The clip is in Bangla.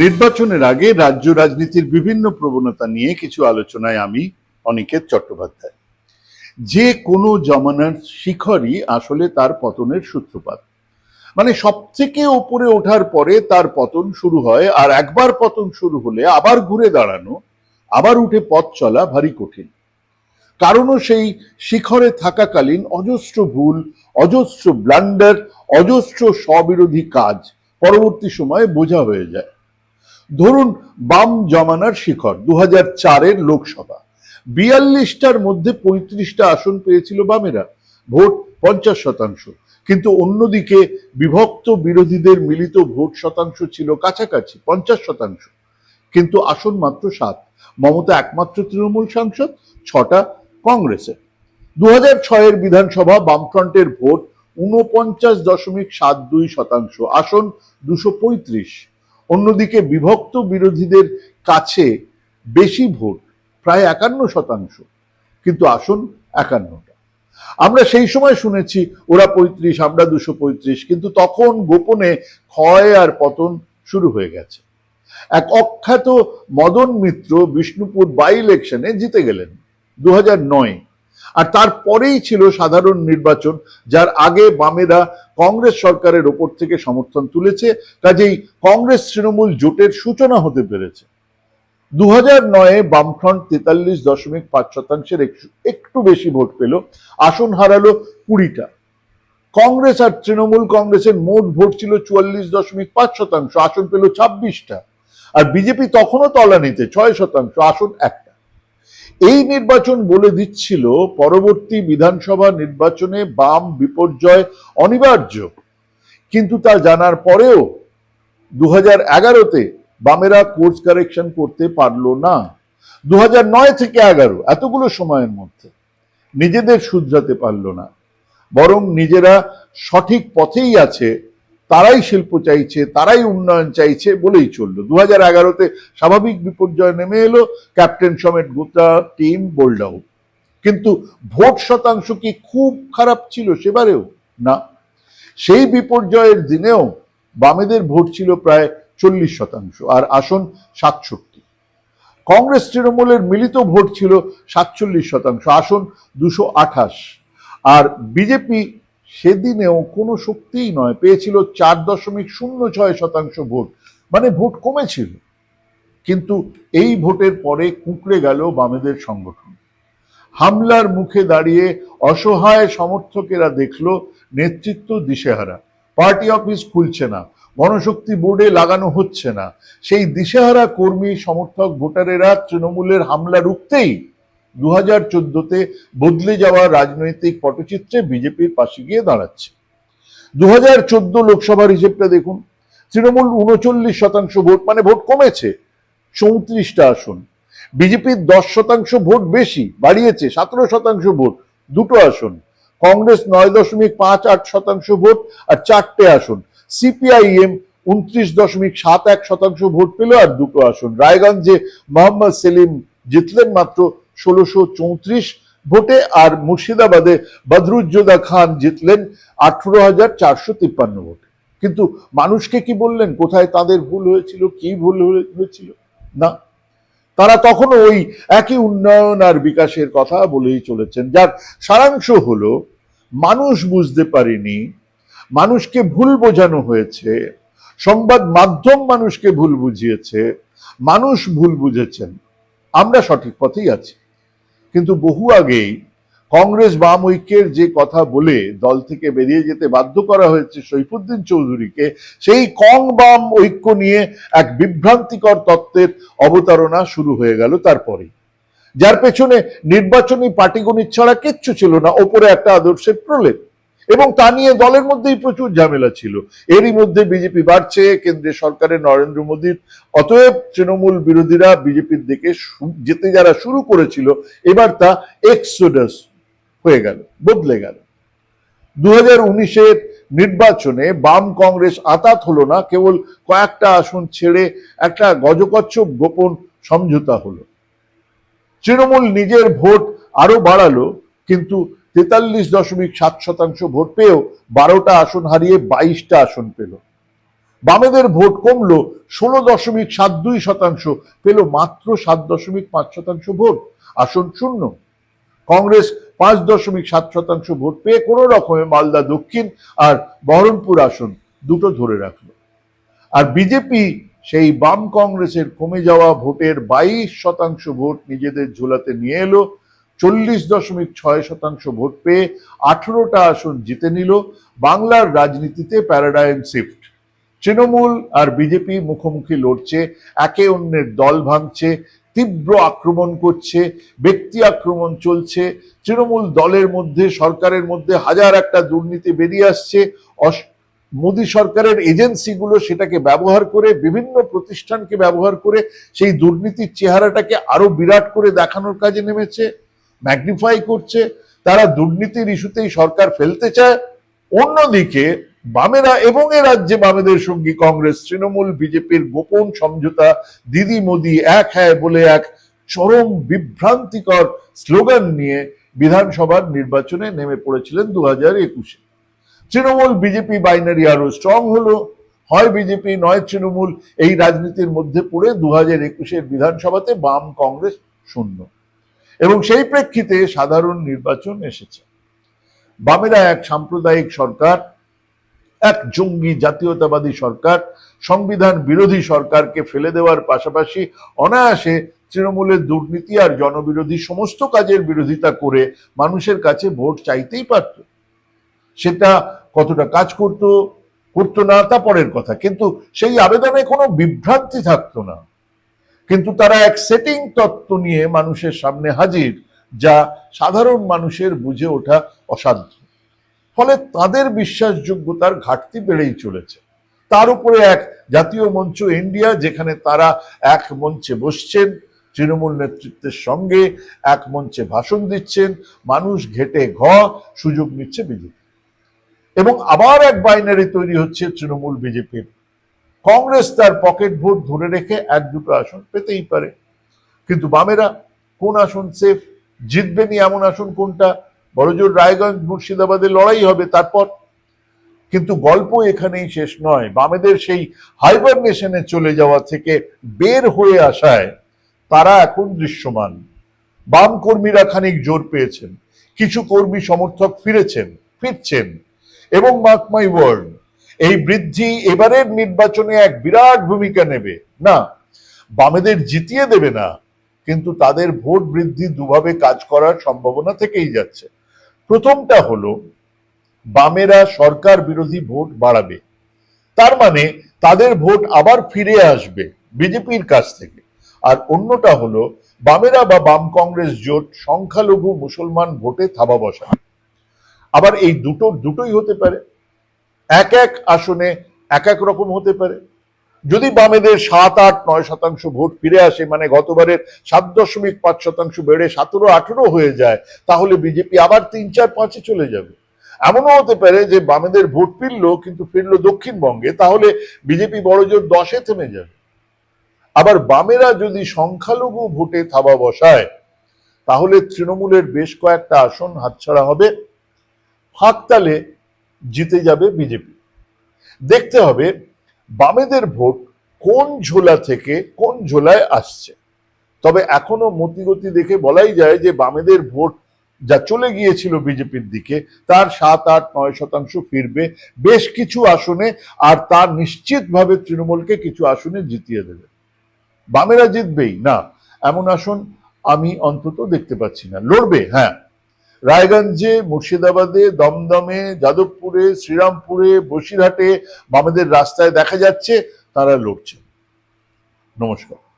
নির্বাচনের আগে রাজ্য রাজনীতির বিভিন্ন প্রবণতা নিয়ে কিছু আলোচনায় আমি অনিকেত চট্টোপাধ্যায়। যে কোনো জমানার শিখরই আসলে তার পতনের সূত্রপাত। মানে সব থেকে ওপরে ওঠার পরে তার পতন শুরু হয় আর একবার পতন শুরু হলে আবার ঘুরে দাঁড়ানো, আবার উঠে পথ চলা ভারী কঠিন। কারণও সেই শিখরে থাকাকালীন অজস্র ভুল, অজস্র ব্লান্ডার, অজস্র স্ববিরোধী কাজ পরবর্তী সময়ে বোঝা হয়ে যায়। ধরুন, বাম জমানার শিখর দু চারের লোকসভা। বিয়াল্লিশটার মধ্যে পঁয়ত্রিশটা আসন পেয়েছিল বামেরা, ভোট পঞ্চাশ শতাংশ। কিন্তু অন্যদিকে বিভক্ত বিরোধীদের মিলিত ভোট শতাংশ ছিল কাছাকাছি, পঞ্চাশ শতাংশ। কিন্তু আসন মাত্র সাত, মমতা একমাত্র তৃণমূল সাংসদ, ছটা কংগ্রেসের। দু হাজার ছয়ের বিধানসভা বামফ্রন্টের ভোট উনপঞ্চাশ দশমিক সাত দুই শতাংশ, আসন দুশো পঁয়ত্রিশ। অন্যদিকে বিভক্ত বিরোধীদের কাছে বেশি ভোট, প্রায় একান্ন শতাংশ। কিন্তু আসন একান্নটা। আমরা সেই সময় শুনেছি, ওরা পঁয়ত্রিশ, আমরা দুশো পঁয়ত্রিশ, কিন্তু তখন গোপনে ক্ষয় আর পতন শুরু হয়ে গেছে। এক অখ্যাত মদন মিত্র বিষ্ণুপুর বাই ইলেকশনে জিতে গেলেন দু নয়। আর তারপরেই ছিল সাধারণ নির্বাচন, যার আগে বামেরা কংগ্রেস সরকারের ওপর থেকে সমর্থন তুলেছে। কাজেই কংগ্রেস তৃণমূল জোটের সূচনা হতে পেরেছে। দু হাজার নয়ে বামফ্রন্ট তেতাল্লিশ দশমিক পাঁচ শতাংশের একটু- বেশি ভোট পেল, আসন হারালো কুড়িটা। কংগ্রেস আর তৃণমূল কংগ্রেসের মোট ভোট ছিল চুয়াল্লিশ দশমিক পাঁচ শতাংশ, আসন পেল ছাব্বিশটা। আর বিজেপি তখনও তলানিতে ছয় শতাংশ, আসন একটা। এই নির্বাচন বলে দিচ্ছিল পরবর্তী বিধানসভা নির্বাচনে বাম বিপর্যয় অনিবার্য। কিন্তু তা জানার পরেও দু হাজার এগারোতে বামেরা কোর্স কারেকশন করতে পারল না। দু নয় থেকে এগারো, এতগুলো সময়ের মধ্যে নিজেদের শুধরাতে পারল না। বরং নিজেরা সঠিক পথেই আছে তারাই শিল্প চাইছে, তারাই উন্নয়ন চাইছে বলেই চলল। দু হাজার এগারোতে স্বাভাবিক বিপর্যয় নেমে এলো, ক্যাপ্টেন সমেত গোটা টিম বোল্ড আউট কিন্তু ভোট শতাংশ কি খুব খারাপ ছিল সেবারেও? না। সেই বিপর্যয়ের দিনেও বামেদের ভোট ছিল প্রায় চল্লিশ শতাংশ, আর আসন সাতষট্টি। কংগ্রেস তৃণমূলের মিলিত ভোট ছিল সাতচল্লিশ শতাংশ, আসন দুশো আঠাশ। আর বিজেপি সেদিনেও কোনো শক্তিই নয়। পেয়েছিল চার দশমিক শূন্য ছয় শতাংশ ভোট। মানে ভোট কমেছিল। কিন্তু এই ভোটের পরে কুঁকড়ে গেল বামেদের সংগঠন। হামলার মুখে দাঁড়িয়ে অসহায় সমর্থকেরা দেখল নেতৃত্ব দিশেহারা। পার্টি অফিস খুলছে না। গণশক্তি বোর্ডে লাগানো হচ্ছে না। সেই দিশেহারা কর্মী, সমর্থক, ভোটারেরা তৃণমূলের হামলা রুখতেই দু হাজার বদলে যাওয়া রাজনৈতিক পটচিত্রে বিজেপির পাশে গিয়ে দাঁড়াচ্ছে। দু হাজার চোদ্দ লোকসভার হিসেবটা দেখুন, তৃণমূল উনচল্লিশ শতাংশ ভোট মানে ভোট কমেছে, চৌত্রিশটা আসন। বিজেপির দশ শতাংশ ভোট বেশি, বাড়িয়েছে, সতেরো শতাংশ ভোট, দুটো আসন। কংগ্রেস নয় দশমিক পাঁচ আট শতাংশ ভোট আর চারটে আসন। সিপিআইএম উনত্রিশ দশমিক সাত এক শতাংশ ভোট পেল আর দুটো আসন। রায়গঞ্জে মোহাম্মদ সেলিম জিতলেন মাত্র ষোলোশো চৌত্রিশ ভোটে আর মুর্শিদাবাদে বদরুজ্জোদা খান জিতলেন আঠারো হাজার চারশো তিপ্পান্ন ভোটে। কিন্তু মানুষকে কি বললেন? কোথায় তাদের ভুল হয়েছিল? কি ভুল হয়ে- হয়েছিল? না। তারা তখনও ওই একই উন্নয়ন আর বিকাশের কথা বলেই চলেছেন। যার সারাংশ হলো, মানুষ বুঝতে পারেনি, মানুষকে ভুল বোঝানো হয়েছে, সংবাদ মাধ্যম মানুষকে ভুল বুঝিয়েছে, মানুষ ভুল বুঝেছেন। আমরা সঠিক পথেই আছি। কিন্তু বহু আগেই কংগ্রেস বাম ঐক্যের যে কথা বলে দল থেকে বেরিয়ে যেতে বাধ্য করা হয়েছে সৈফুদ্দিন চৌধুরীকে, সেই কং বাম ঐক্য নিয়ে এক বিভ্রান্তিকর তত্ত্বের অবতারণা শুরু হয়ে গেল তারপরে যার পেছনে নির্বাচনী পাটিগণিত ছাড়া কিচ্ছু ছিল না, ওপরে একটা আদর্শের প্রলেপ। এবং তা নিয়ে দলের মধ্যেই প্রচুর ঝামেলা ছিল। এরই মধ্যে বিজেপি বাড়ছে, কেন্দ্রীয় সরকারের নরেন্দ্র মোদীর। অতএব তৃণমূল বিরোধীরা বিজেপির দিকে যেতে যারা শুরু করেছিল, এবার তা এক্সোডাস হয়ে গেল, বদলে গেল। দু হাজার নির্বাচনে বাম কংগ্রেস আতাত হলো না, কেবল কয়েকটা আসন ছেড়ে একটা গজকচ্ছপ গোপন সমঝোতা হলো। তৃণমূল নিজের ভোট আরও বাড়ালো, কিন্তু তেতাল্লিশ দশমিক সাত শতাংশ ভোট পেয়েও বারোটা আসন হারিয়ে বাইশটা আসন পেল। বামেদের ভোট কমলো ষোলো দশমিক সাত দুই শতাংশ, পেল মাত্র সাত দশমিক পাঁচ শতাংশ ভোট, আসন শূন্য। কংগ্রেস পাঁচ দশমিক সাত শতাংশ ভোট পেয়ে কোনো রকমে মালদা দক্ষিণ আর বহরমপুর আসন দুটো ধরে রাখল। আর বিজেপি সেই বাম কংগ্রেসের কমে যাওয়া ভোটের বাইশ শতাংশ ভোট নিজেদের ঝোলাতে নিয়ে এলো। চল্লিশ দশমিক ছয় শতাংশ ভোট পেয়ে আঠেরোটা আসন জিতে নিল বাংলার রাজনীতিতে প্যারাডাইম শিফট। তৃণমূল আর বিজেপি মুখোমুখি লড়ছে, একে অন্যের দল ভাঙছে, তীব্র আক্রমণ করছে, ব্যক্তি আক্রমণ চলছে, তৃণমূল দলের মধ্যে, সরকারের মধ্যে হাজার একটা দুর্নীতি বেরিয়ে আসছে। মোদী সরকারের এজেন্সিগুলো সেটাকে ব্যবহার করে, বিভিন্ন প্রতিষ্ঠানকে ব্যবহার করে সেই দুর্নীতির চেহারাটাকে আরও বিরাট করে দেখানোর কাজে নেমেছে। ম্যাগনিফাই করছে, তারা দুর্নীতির ইস্যুতেই সরকার ফেলতে চায়। অন্যদিকে বামেরা এবং এ রাজ্যে বামেদের সঙ্গী কংগ্রেস, তৃণমূল, বিজেপির গোপন সমঝোতা, দিদি মোদি এক হ্যায় বলে এক চরম বিভ্রান্তিকর স্লোগান নিয়ে বিধানসভার নির্বাচনে নেমে পড়েছিলেন দু হাজার একুশে। তৃণমূল, বিজেপি বাইনারি আরও স্ট্রং হলো। হয় বিজেপি, নয় তৃণমূল, এই রাজনীতির মধ্যে পড়ে দু হাজার একুশের বিধানসভাতে বাম কংগ্রেস শূন্য। এবং সেই প্রেক্ষিতে সাধারণ নির্বাচন এসেছে। বামেরা এক সাম্প্রদায়িক সরকার, এক জঙ্গি জাতীয়তাবাদী সরকার, সংবিধান বিরোধী সরকারকে ফেলে দেওয়ার পাশাপাশি অনায়াসে তৃণমূলের দুর্নীতি আর জনবিরোধী সমস্ত কাজের বিরোধিতা করে মানুষের কাছে ভোট চাইতেই পারত। সেটা কতটা কাজ করত, করতো না, তা পরের কথা। কিন্তু সেই আবেদনে কোনো বিভ্রান্তি থাকতো না। কিন্তু তারা এক সেটিং তত্ত্ব নিয়ে মানুষের সামনে হাজির, যা সাধারণ মানুষের বুঝে ওঠা অসাধ্য। ফলে তাদের বিশ্বাসযোগ্যতার ঘাটতি বেড়েই চলেছে। তার উপরে এক জাতীয় মঞ্চ ইন্ডিয়া, যেখানে তারা এক মঞ্চে বসছেন, তৃণমূল নেতৃত্বের সঙ্গে এক মঞ্চে ভাষণ দিচ্ছেন, মানুষ ঘেটে ঘ, সুযোগ নিচ্ছে বিজেপি। এবং আবার এক বাইনারি তৈরি হচ্ছে তৃণমূল বিজেপির। কংগ্রেস তার পকেট ভোট ধরে রেখে এক দুটো আসন পেতেই পারে। কিন্তু বামেরা, কোন আসন সেফ জিতবেনি এমন আসন কোনটা? বড়জোর রায়গঞ্জ মুর্শিদাবাদে লড়াই হবে তারপর। কিন্তু গল্প এখানেই শেষ নয়। বামেদের সেই হাইবারনেশনে চলে যাওয়া থেকে বের হয়ে আসায় তারা এখন দৃশ্যমান। বাম কর্মীরা খানিক জোর পেয়েছেন। কিছু কর্মী সমর্থক ফিরেছেন, ফিরছেন এবং মার্ক মাই ওয়ার্ড এই বৃদ্ধি এবারের নির্বাচনে এক বিরাট ভূমিকা নেবে। না, বামেদের জিতিয়ে দেবে না, কিন্তু তাদের ভোট বৃদ্ধি দুভাবে কাজ করার সম্ভাবনা থেকেই যাচ্ছে। প্রথমটা হলো, বামেরা সরকার বিরোধী ভোট বাড়াবে। তার মানে তাদের ভোট আবার ফিরে আসবে বিজেপির কাছ থেকে। আর অন্যটা হলো, বামেরা বা বাম কংগ্রেস জোট সংখ্যালঘু মুসলমান ভোটে থাবা বসা আবার এই দুটো দুটোই হতে পারে। এক এক আসনে এক এক রকম হতে পারে। যদি বামেদের সাত আট নয় শতাংশ ভোট ফিরে আসে মানে গতবারের সাত দশমিক পাঁচ শতাংশ বেড়ে সতেরো আঠেরো হয়ে যায়, তাহলে বিজেপি আবার তিন, চার, পাঁচে চলে যাবে। এমনও হতে পারে যে বামেদের ভোট ফিরলো কিন্তু ফিরলো দক্ষিণবঙ্গে, তাহলে বিজেপি বড়জোর দশে থেমে যাবে। আবার বামেরা যদি সংখ্যালঘু ভোটে থাবা বসায়, তাহলে তৃণমূলের বেশ কয়েকটা আসন হাতছাড়া হবে। ফাঁকতালে জিতে যাবে বিজেপি। দেখতে হবে বামেদের ভোট কোন ঝোলা থেকে কোন ঝোলায় আসছে। তবে এখনও মতিগতি দেখে বলাই যায় যে বামেদের ভোট যা চলে গিয়েছিল বিজেপির দিকে, তার সাত, আট, নয় শতাংশ ফিরবে। বেশ কিছু আসনে আর তার নিশ্চিতভাবে তৃণমূলকে কিছু আসনে জিতিয়ে দেবে। বামেরা জিতবেই না, এমন আসন আমি অন্তত দেখতে পাচ্ছি না। লড়বে হ্যাঁ। রায়গঞ্জে মুর্শিদাবাদে দমদমে যাদবপুরে শ্রীরামপুরে বসিরহাটে বামেদের রাস্তায় দেখা যাচ্ছে তারা লড়ছে। নমস্কার।